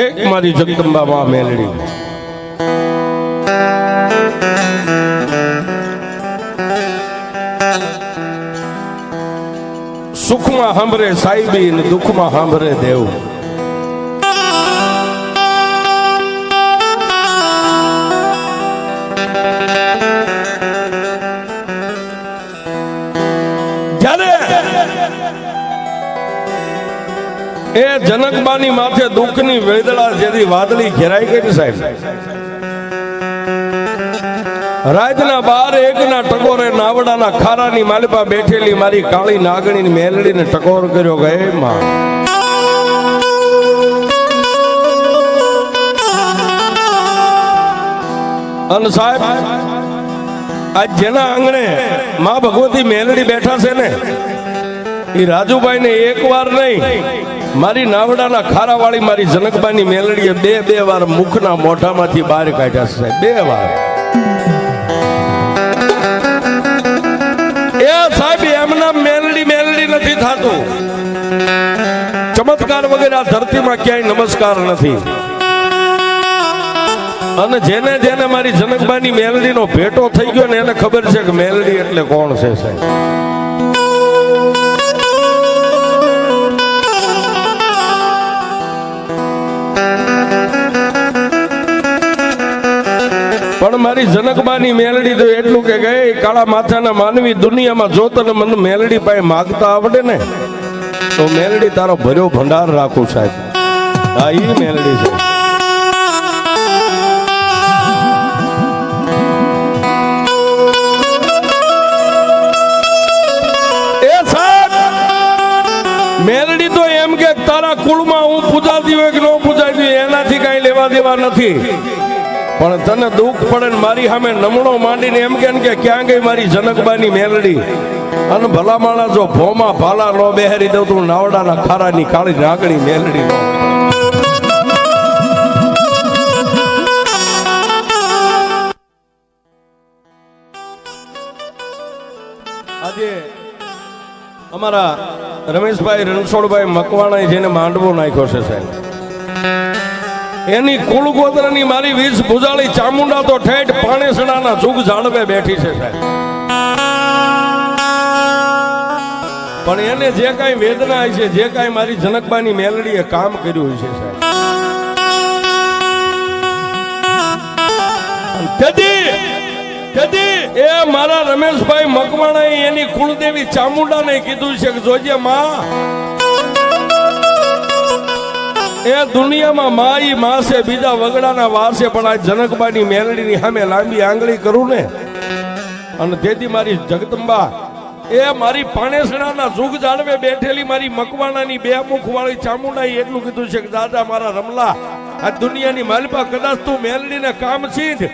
એક મારી જગદંબા માં મેલડી. સુખમાં સાંભળે સાહેબી ને દુઃખમાં સાંભળે દેવ. એ જનકબાની માથે દુઃખની વેદળા જેથી વાદળી ઘેરાઈ ગઈ સાહેબ. રાતના બાર એકના ટકોરે નાવડાના ખારાની માલિપા બેઠેલી મારી કાળી નાગણીની મેલડીને ટકોર કર્યો ગયે માં. અને સાહેબ આજ જેના આંગણે માં ભગવતી મેલડી બેઠા છે ને, એ રાજુભાઈ ને એક વાર નહીં મારી નાવડાના ખારાવાળી મારી જનકબાની મેલડીએ બે બે વાર મુખના મોઢામાંથી બહાર કાઢ્યા છે બે વાર. એ સાહેબ, એમના મેલડી મેલડી નથી થતું. ચમત્કાર વગેરે આ ધરતીમાં ક્યાંય નમસ્કાર નથી. અને જેને જેને મારી જનકબાની મેલડીનો ભેટો થઈ ગયો ને એને ખબર છે કે મેલડી એટલે કોણ છે સાહેબ. પણ મારી જનકબાની મેલડી તો એટલું કે ગઈ, કાળા માથાના માનવી દુનિયામાં જો તને મને મેલડી પાસે માગતા આવડે ને, તો મેલડી તારો ભર્યો ભંડાર રાખું સાહેબ. હા એ મેલડી છે. મેલડી તો એમ કે તારા કુળમાં હું પૂજાતી હોય કે ન પૂજાતી એનાથી કાંઈ લેવા દેવા નથી. પણ તને દુઃખ પડે મારી સામે નમણો માંડીને એમ કે ક્યાં ગઈ મારી જનકબાની મેલડી? અને ભલામાણા જો ભોમાં ભાલા નો બેહરી દઉં તું નાવડાના ખારાની કાળી નાગણી મેલડી અમારા રમેશભાઈ રણછોડભાઈ મકવાણાએ જેને માંડવો નાખ્યો છે સાહેબ. એની કુળ ગોત્રની મારી વીસ ભુજાળી ચામુંડા તો ઠેઠ પાણેસણાના જુગ જાળવે બેઠી છે સાહેબ. પણ એને જે કાંઈ વેદના છે જે કાંઈ મારી જનકબાની મેલડીએ કામ કર્યું છે સાહેબ. એ મારા રમેશભાઈ મકવાણાએ એની કુળદેવી ચામુંડાને કીધું છે કે જોજે માં એ દુનિયામાં માઈ, માસે, બીજા વગડાના વારસે પણ આ જનકબાની મેલડીની સામે લાંબી આંગળી કરું ને? અને તેથી મારી જગદંબા, એ મારી પાણેસણાના જુગ જાળવે બેઠેલી મારી મકવાણાની બે મુખ વાળી ચામુંડાઈ એટલું કીધું છે કે, દાદા, મારા રમલા, આ દુનિયાની માલપા કદાચ તું મેલડીને કામ છીંધ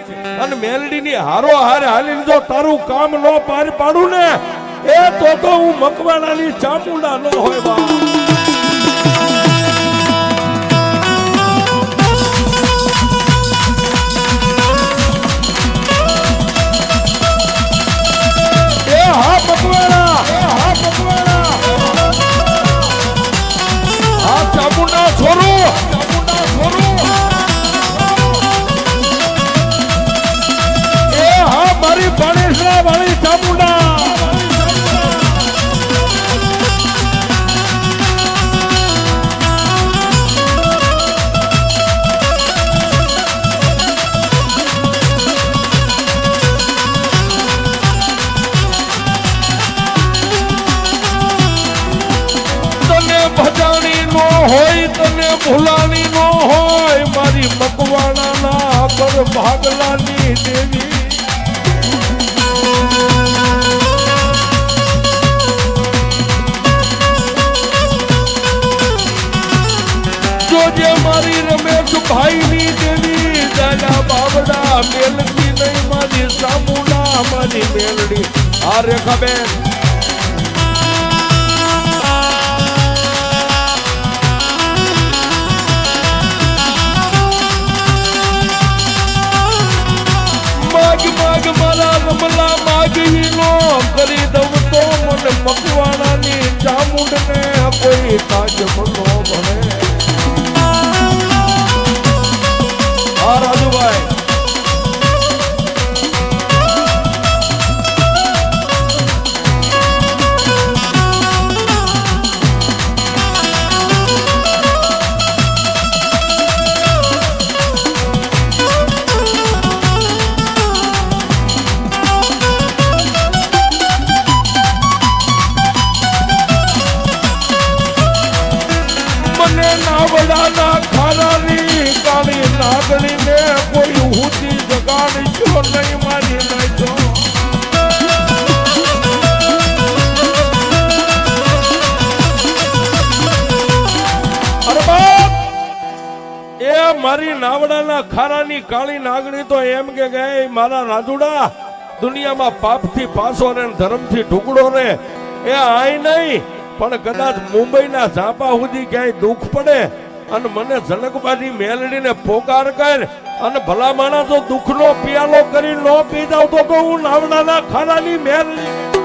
અને મેલડીની હારો હારે હાલીને જો તારું કામ ન પાર પાડું ને, એ તો તો હું મકવાણાની ચામુંડા ન હોય બા કરી દઉં તો મને મકવાણાની ચામુંડને કોઈ તાજ મનો ભણે નાવડાના ખારાની કાળી નાગણીને કોઈ ઊંચી જગાડી જો નહીં મારી નાખ્યો એ મારી નાવડાના ખારાની કાળી નાગણી તો એમ કે ગઈ મારા રાજુડા દુનિયામાં પાપથી પાસો ને ધર્મથી ઢુકડો રે. એ આય નહીં. પણ કદાચ મુંબઈના ઝાપા સુધી ક્યાંય દુઃખ પડે અને મને જનકબાની મેલડીને પોકાર કર અને ભલા માણસો દુઃખનો પિયાલો કરી નો પી જાવ તો હું નાવડાના ખાનાની મેલડી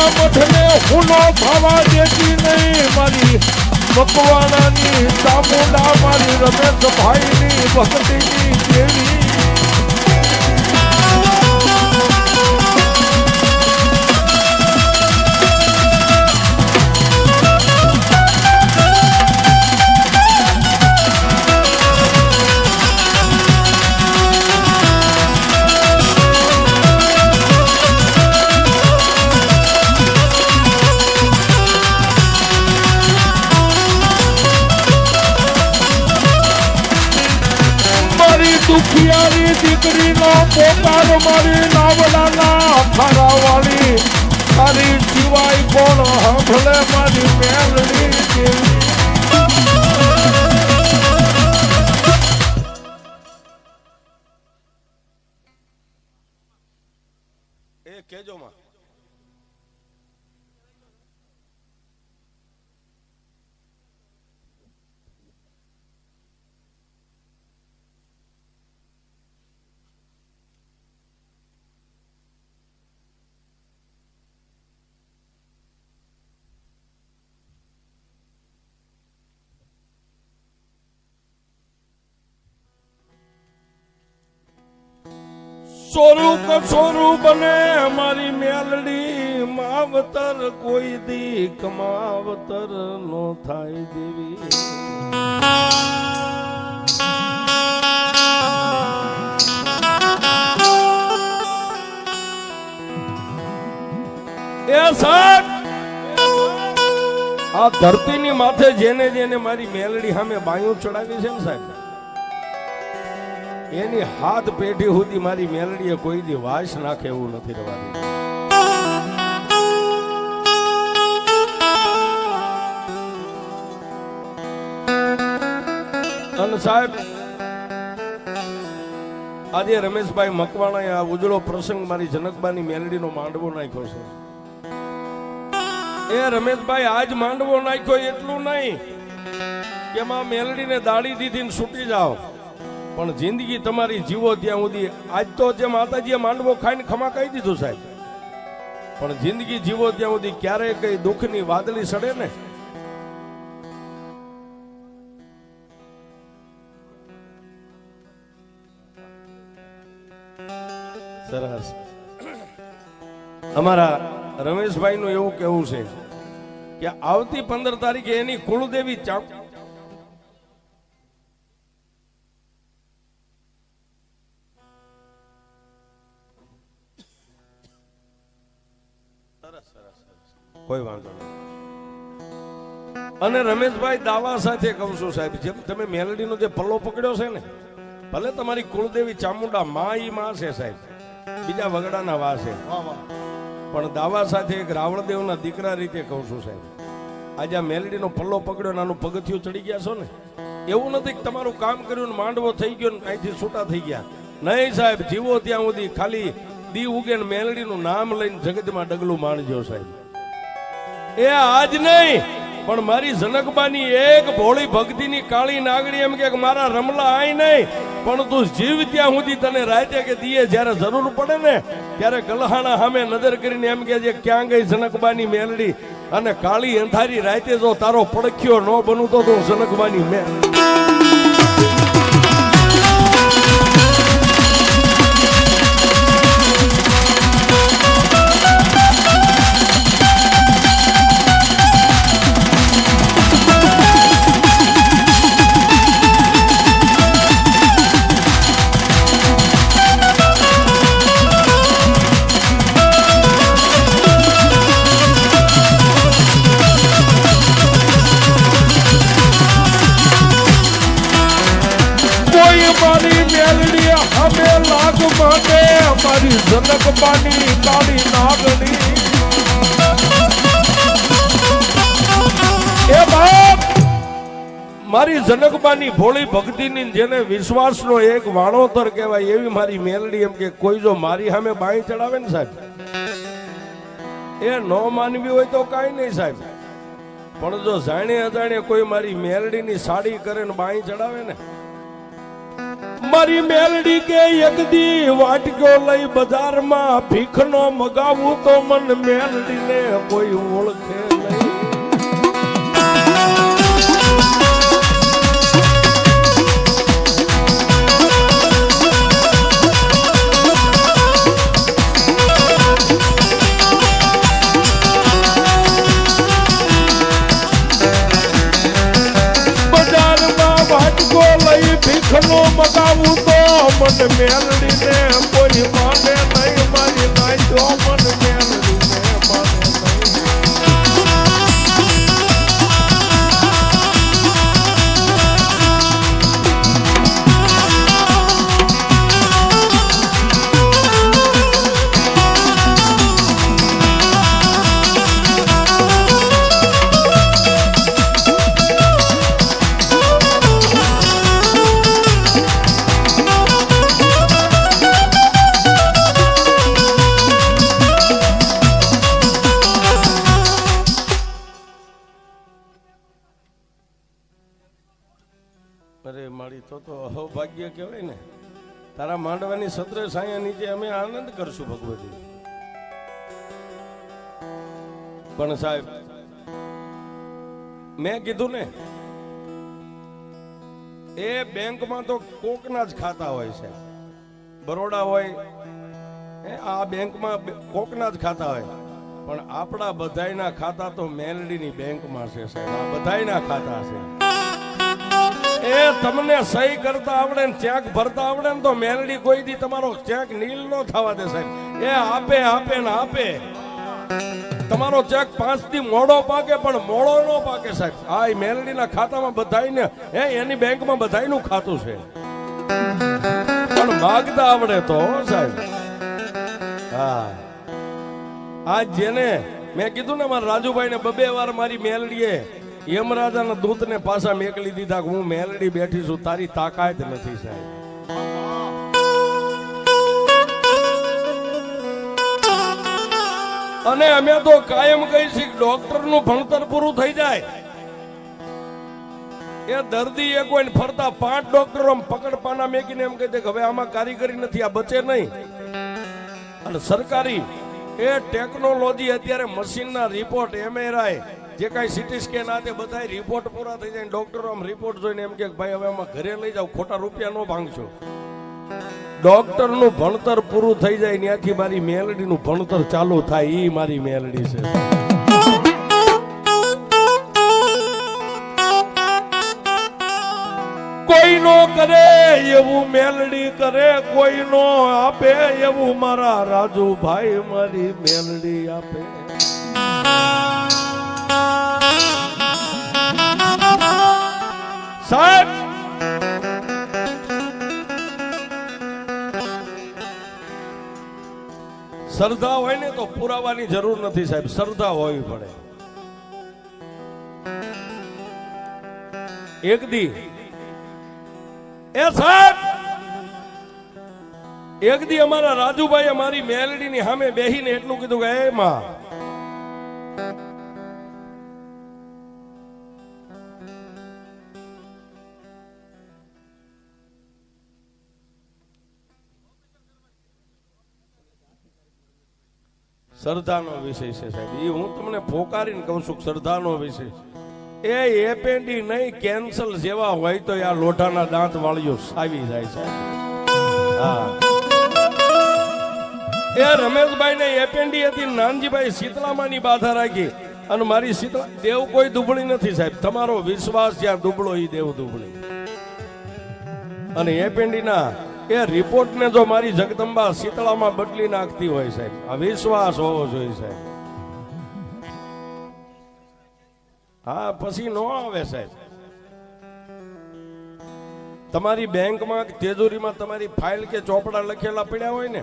પણેસડાના મઠને હુનો ભાવા દેતી નહીં મારી. મકવાણાની ચામુંડા મારી રમેશભાઈની ભક્તિની દેવી દુખિયારી દીકરીનો પોકાર મારી નાવડાના ફરાવાળી તારી સિવાય કોણ હંભલે મારી મેલડી કેજો માં. સ્વરૂપ સ્વરૂપ ને મારી મેલડી માવતર કોઈ દી કમાવતર નો થાય દેવી. એ સાહેબ, આ ધરતીની માથે જેને જેને મારી મેલડી સામે બાયું ચડાવી છે ને સાહેબ? એની હાથ પેઢી સુધી મારી મેલડીએ કોઈ દી વાસ નાખે એવું નથી રવાનું અને સાહેબ, આજે રમેશભાઈ મકવાણાએ આ ઉજળો પ્રસંગ મારી જનકબાની મેલડીનો માંડવો નાખ્યો છે. એ રમેશભાઈ, આજ માંડવો નાખ્યો એટલું નહીં કે માં મેલડીને દાડી દીધી ને જાઓ. પણ જિંદગી તમારી જીવો ત્યાં સુધી આજ તો જે માતાજીએ માંડવો ખાઈને ખમા કહી દીધું સાહેબ. પણ જિંદગી જીવો ત્યાં સુધી ક્યારેય કઈ દુઃખની વાદળી સડે ને? સરસ. અમારા રમેશભાઈ નું એવું કેવું છે કે આવતી પંદર તારીખે એની કુળદેવી ચામ કોઈ વાંધો નહીં. અને રમેશભાઈ દાવા સાથે કહું છું સાહેબ જેમ તમે મેલડીનો જે પલ્લો પકડ્યો છે ને ભલે તમારી કુળદેવી ચામુંડા મા ઈ માં છે સાહેબ બીજા વગડાના વા છે. પણ દાવા સાથે એક રાવણદેવના દીકરા રીતે કહું છું સાહેબ આજે આ મેલડીનો પલ્લો પકડ્યો નાનું પગથિયું ચડી ગયા છો ને એવું નથી કે તમારું કામ કર્યું ને માંડવો થઈ ગયો ને કાંઈથી છૂટા થઈ ગયા. નહીં સાહેબ જીવો ત્યાં સુધી ખાલી દી ઉગે ને મેલડીનું નામ લઈને જગતમાં ડગલું માણજો સાહેબ. એ આજ નહીં, પણ મારી જનકબાની એક ભોળી ભક્તિની કાળી નાગડી એમ કે મારા રમલા આય નહીં, પણ તું જીવ ત્યાં સુધી તને રાતે કે દીએ જ્યારે જરૂર પડે ને, ત્યારે ગલહાણા સામે નજર કરીને એમ કે છે ક્યાં ગઈ જનકબાની મેલડી? અને કાળી અંધારી રાતે જો તારો પડખ્યો ન બનવું તો તું જનકબાની મેલ. જનકબાની ભોળી ભક્તિની જેને વિશ્વાસનો એક વાણોતર કહેવાય એવી મારી મેલડી એમ કે કોઈ જો મારી સામે બાઈ ચડાવે ને સાહેબ, એ ન માનવી હોય તો કાંઈ નહીં સાહેબ. પણ જો જાણે અજાણે કોઈ મારી મેલડીની સાડી કરે ને બાઈ ચડાવે ને, મારી મેલડી કે એક દી વાટકો લઈ બજારમાં ભીખનો મગાવું તો મન મેલડીને કોઈ ઓળખે નહીં. ભીખનો મગાવું તો મન મેલડીને કોઈ પણ સાહેબ, મેં કીધું ને, એ બેંકમાં તો કોકના જ ખાતા હોય છે. બરોડા હોય આ બેંકમાં કોકના જ ખાતા હોય. પણ આપણા બધાયના ખાતા તો મેલડીની બેંકમાં છે સાહેબ. આ બધાયના ખાતા છે. એ તમને સહી કરતા આવડે ને ચેક ભરતા આવડે ને તો મેલડી કોઈ દી તમારો ચેક નીલ નો થવા દે સાહેબ. એ આપે આપે ને આપે. તમારો ચેક પાંચથી મોડો પાકે, પણ મોડો નો પાકે સાહેબ. આ મેલડી મેલડીના ખાતામાં બધાયને, હે, એની બેંકમાં બધાયનું ખાતું છે. પણ માગતા આવડે તો સાહેબ. હા. આજ જેને, મેં કીધું ને મારા રાજુભાઈ ને બબે વાર મારી મેલડીએ, યમરાજાના દૂતને પાછા મેકલી દીધા કે હું મેલડી બેઠી છું, તારી તાકાત નથી, સાહેબ. અને અમે તો કાયમ કહી છીએ ડોક્ટરનું ભણતર પૂરું થઈ જાય. એ દર્દી એ કોઈ ફરતા પાંચ ડોક્ટરો પકડ પાના મેકીને એમ કહે છે કે હવે આમાં કારીગરી નથી, આ બચે નહીં. અને સરકારી એ ટેકનોલોજી અત્યારે મશીનના રિપોર્ટ, એમએરઆઈ, જે કાંઈ સીટી સ્કેન આ તે બધા રિપોર્ટ પૂરા થઈ જાય ડોક્ટરો આમ રિપોર્ટ જોઈને એમ કે ભાઈ હવે આમાં ઘરે લઈ જાઓ, ખોટા રૂપિયા ન ભાંગશો ડોક્ટરનું ભણતર પૂરું થઈ જાય, ત્યાંથી મારી મેલડી નું ભણતર ચાલુ થાય એ મારી મેલડી છે. કોઈનો કરે એવું મેલડી કરે કોઈનો આપે એવું મારા રાજુભાઈ મારી મેલડી આપે. સાહેબ શ્રદ્ધા હોય ને તો પુરાવાની જરૂર નથી સાહેબ, શ્રદ્ધા હોવી પડે. એક દી. એ સાહેબ! એક દી અમારા રાજુભાઈ અમારી મેલડી ની સામે બેહીને એટલું કીધું કે, એ માં શ્રદ્ધાનો વિષય છે સાહેબ. એ હું તમને ફોકારીને કહું છું શ્રદ્ધાનો વિષય. એ એપેન્ડી નહીં, કેન્સલ જેવા હોય તો આ લોઢાના દાંત વાળીઓ સાવી જાય છે. હા. એ રમેશભાઈ ને એપેન્ડી હતી, નાનજીભાઈ શીતલામાની બાધા રાખી. અને મારી શીતળા દેવ કોઈ દુબળી નથી સાહેબ. તમારો વિશ્વાસ જ્યાં દુબળો એ દેવ દુબળી. અને એપેન્ડીના એ રિપોર્ટને જો મારી જગદંબા શીતળામાં બદલી નાખતી હોય સાહેબ, આ વિશ્વાસ હોવો જોઈએ સાહેબ. હા, પછી નો આવે સાહેબ. તમારી બેંકમાં કે તેજુરીમાં તમારી ફાઇલ કે ચોપડા લખેલા પડ્યા હોય ને,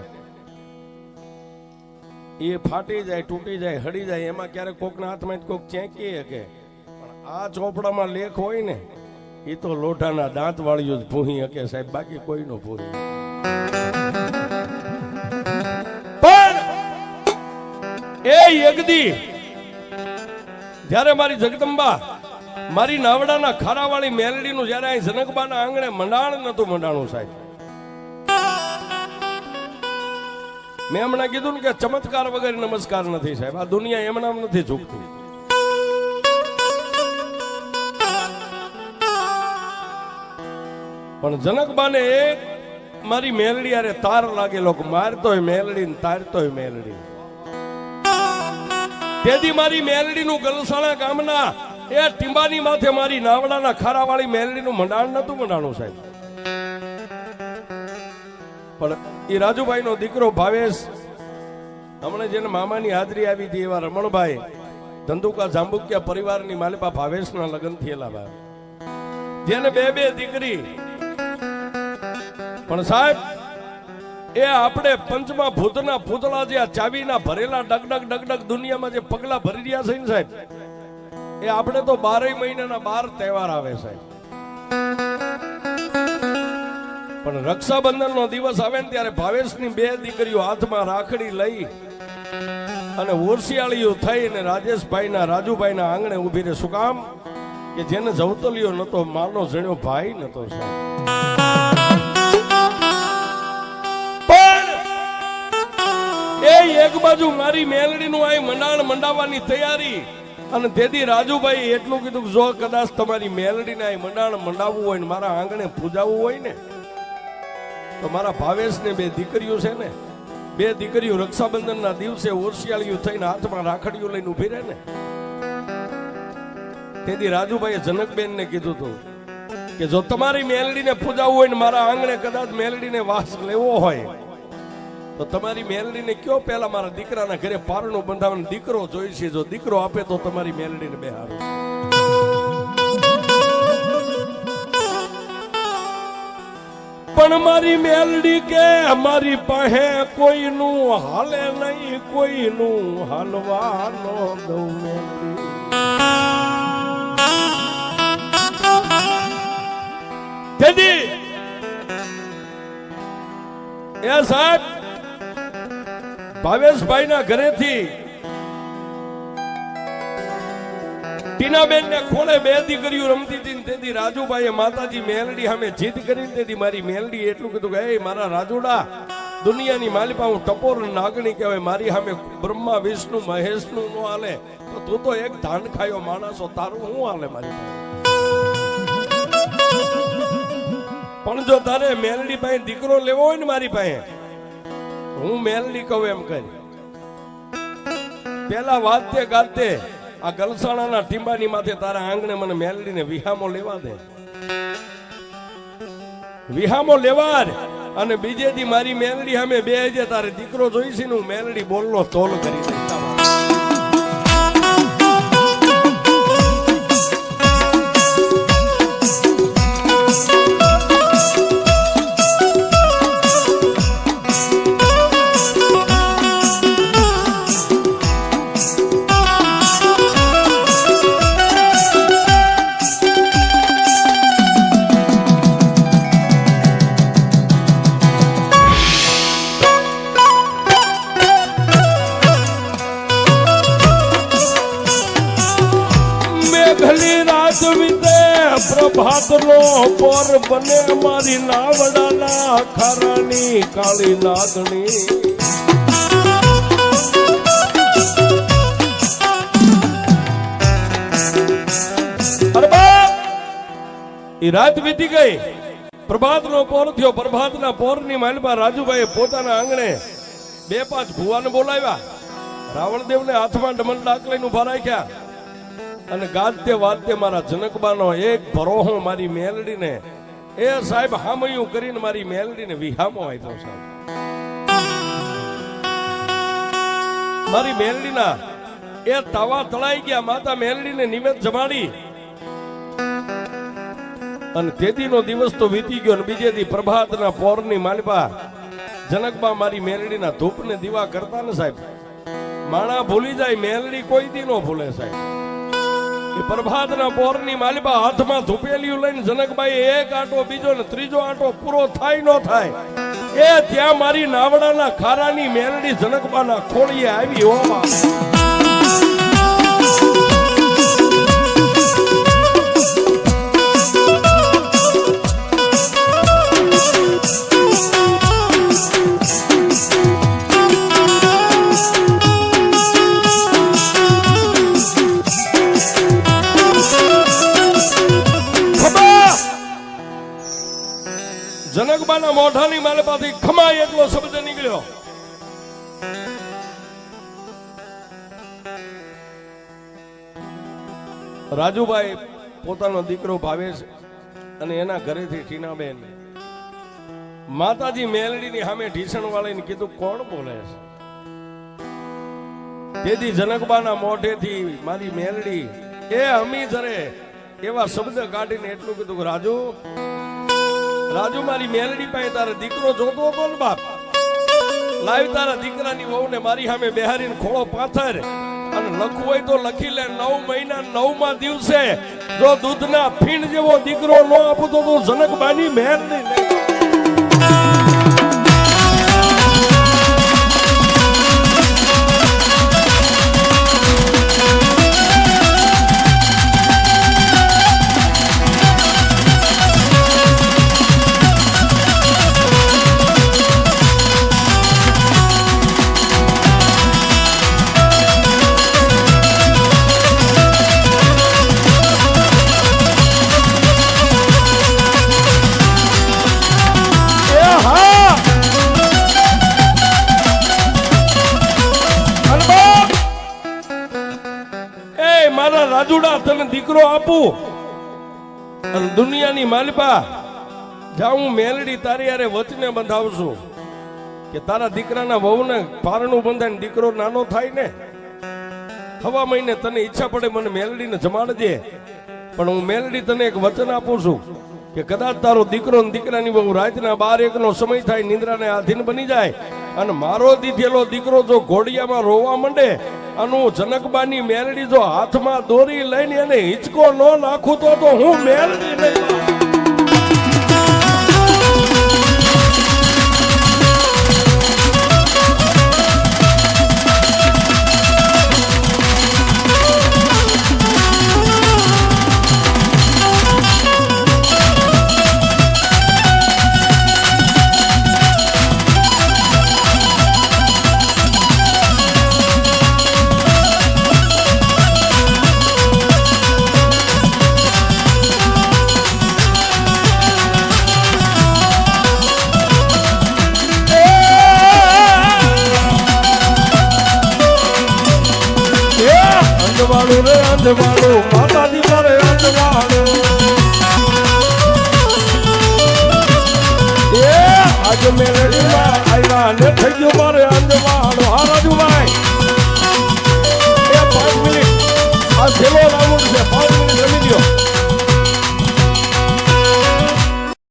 એ ફાટી જાય, તૂટી જાય હડી જાય, એમાં ક્યારેક કોકના હાથમાં કોક ચેંકી શકે. પણ આ ચોપડામાં લેખ હોય ને એ તો લોઢાના દાંત વાળીઓ જ ભૂહી હકે સાહેબ, બાકી નો ભૂહી. પણ એ યગદી જ્યારે મારી જગદંબા મારી નાવડાના ખારાવાળી મેલડીનું જ્યારે અહીં જનકબાના આંગણે મંડાણ નતું મંડાણું સાહેબ. મેં હમણાં કીધું ને કે ચમત્કાર વગર નમસ્કાર નથી સાહેબ, આ દુનિયા એમનામ નથી ઝૂકતી. પણ જનકબાને એક મારી મેલડી અરે તાર લાગેલો મારતોય મેલડી ને તારતોય મેલડી. તેથી મારી મેલડીનું ગલસાણા ગામના એ ટીંબાની માથે મારી નાવડાના ખારાવાળી મેલડીનું મંડાણ નતું મંડાણું સાહેબ. પણ એ રાજુભાઈનો દીકરો ભાવેશ, હમણાં જેને મામાની હાજરી આવી હતી એવા રમણભાઈ, ધંધુકા જાંબુકિયા પરિવારની માલિપા ભાવેશના લગ્ન થયેલા જેને બે બે દીકરી પણ સાહેબ, એ આપણે પંચમા ભૂતના પૂતળા જે આ ચાવીના ભરેલા ડગડગ ડગડગ દુનિયામાં જે પગલા ભરી રહ્યા છે ને સાહેબ, એ આપણે તો બારેય મહિનાના બાર તહેવાર આવે સાહેબ. પણ રક્ષાબંધનનો દિવસ આવે ને ત્યારે ભાવેશની બે દીકરીઓ હાથમાં રાખડી લઈ અને ઓરસિયાળીઓ થઈને રાજેશભાઈના રાજુભાઈના આંગણે ઊભી રહે. શું કામ? કે જેને જવતલિયો નતો માનો જણ્યો ભાઈ નતો સાહેબ. એક બાજુ મારી મેલડીનું આ મંડાણ મંડાવવાની તૈયારી. અને તેથી રાજુભાઈ એટલું કીધું જો કદાચ તમારી મેલડીને આ મંડાણ મંડાવવું હોય ને મારા આંગણે પૂજાવવું હોય ને, તો મારા ભાવેશને બે દીકરીઓ છે ને, બે દીકરીઓ રક્ષાબંધનના દિવસે ઓરસિયાળીયું થઈને હાથમાં રાખડીઓ લઈને ઊભી રહે ને. તેથી રાજુભાઈએ જનકબેનને કીધું હતું કે જો તમારી મેલડીને પૂજાવવું હોય ને મારા આંગણે કદાચ મેલડીને વાસ લેવો હોય તો તમારી મેલડીને કયો પહેલા મારા દીકરાના ઘરે પારણું બંધાવવાનો દીકરો જોઈશે જો દીકરો આપે તો તમારી મેલડીને બેહાર પણ મારી મેલડી કે અમારી પાસે કોઈનું હાલે નહીં, કોઈનું હાલવાનો દઉં મેલડી. એ સાહેબ ભાવેશભાઈ ના ઘરેથી ટીનાબેન ને ખોળે બે દીકરીઓ રમતી હતી તેથી રાજુભાઈએ માતાજી મેલડી સામે જીત કરી તેથી મારી મેલડી એટલું કીધું કે મારા રાજુડા, દુનિયાની માલિપા, હું ટપોર નાગણી કહેવાય. મારી સામે બ્રહ્મા, વિષ્ણુ, મહેશનું નું હાલે. તો તું તો એક ધાન ખાયો માણસો તારું શું હાલે મારી પણ જો તારે મેલડી પાસે દીકરો લેવો હોય ને મારી પાસે હું મેલડી કહું એમ કરી. પેલા વાતે ગાતે આ ગલસાણાના ટીંબાની માથે તારા આંગણે મને મેલડીને વિહામો લેવા દે. વિહામો લેવા અને બીજેથી મારી મેલડી સામે બે હજે તારે દીકરો જોઈશી ને હું મેલડી બોલનો તોલ કરી દઈશ. પર બને મારી નાવડાના ખારાની કાળી લાદણી એ રાત વીતી ગઈ. પ્રભાત નો પોર થયો. પ્રભાતના પોરની માલમાં રાજુભાઈ પોતાના આંગણે બે પાંચ ભુવાને બોલાવ્યા. રાવણદેવને હાથમાં ડમન ડાક લઈને ઊભા રાખ્યા. અને ગાદ્ય વાદ્ય મારા જનકબાનો એક ભરોહો મારી મેલડીને, એ સાહેબ, હામયું કરીને મારી મેલડીને વિહામો આપ્યો સાહેબ. મારી મેલડીના એ તાવા તળાઈ ગયા, માતા મેલડીને નિવેદ જમાડી. અને તેદીનો દિવસ તો વીતી ગયો અને બીજે દી પ્રભાતના પોરની માલપા જનકબા મારી મેલડીના ધૂપને દીવા કરતા ને સાહેબ. માણા ભૂલી જાય, મેલડી કોઈ દી નો ભૂલે સાહેબ. એ પ્રભાતના પોરની માલિબા હાથમાં ધૂપેલિયું લઈને જનકભાઈ એક આંટો, બીજો ને ત્રીજો આંટો પૂરો થાય નો થાય, એ ત્યાં મારી નાવડાના ખારાની મેલડી જનકબાના ખોળીએ આવી હોવા મોઢાની માલિપાથી ખમાય એટલો શબ્દ નીકળ્યો. રાજુભાઈ પોતાનો દીકરો ભાવેશ અને એના ઘરેથી ટીનાબેન. માતાજી મેલડીની સામે ઢીસણ વાળીને કીધું, કોણ બોલે છે? તેથી જનકબાના મોઢેથી મારી મેલડી, એ અમી જરે એવા શબ્દ કાઢીને એટલું કીધું રાજુ રાજુ મારી મેલડી પાસે તારે દીકરો જોતો હતો બાપ? લાવી તારા દીકરાની વહુને મારી સામે બેહારીને ખોળો પાથર. અને લખવું હોય તો લખી લે, નવ મહિના નવમા દિવસે જો દૂધના ફીણ જેવો દીકરો ન આપતો તો જનક જનકબાની મહેર નહીં. રાજુડા તને દીકરો આપું. અને દુનિયાની માલિપા, જા મેલડી તારી યારે વચને બંધાવશું કે તારા દીકરાના વહુને પારણું બંધાય દીકરો નાનો થાય ને. હવા મહિને તને ઈચ્છા પડે મને મેલડીને જમાડજે. પણ હું મેલડી તને એક વચન આપું છું કે કદાચ તારો દીકરો દીકરાની બહુ રાતના બાર એક નો સમય થાય, નિંદ્રાને આધીન બની જાય. અને મારો દીધેલો દીકરો જો ઘોડિયામાં રોવા માંડે અને જનકબાની મેલડી જો હાથમાં દોરી લઈને એને હિંચકો ન નાખું તો હું મેલડી નહીં.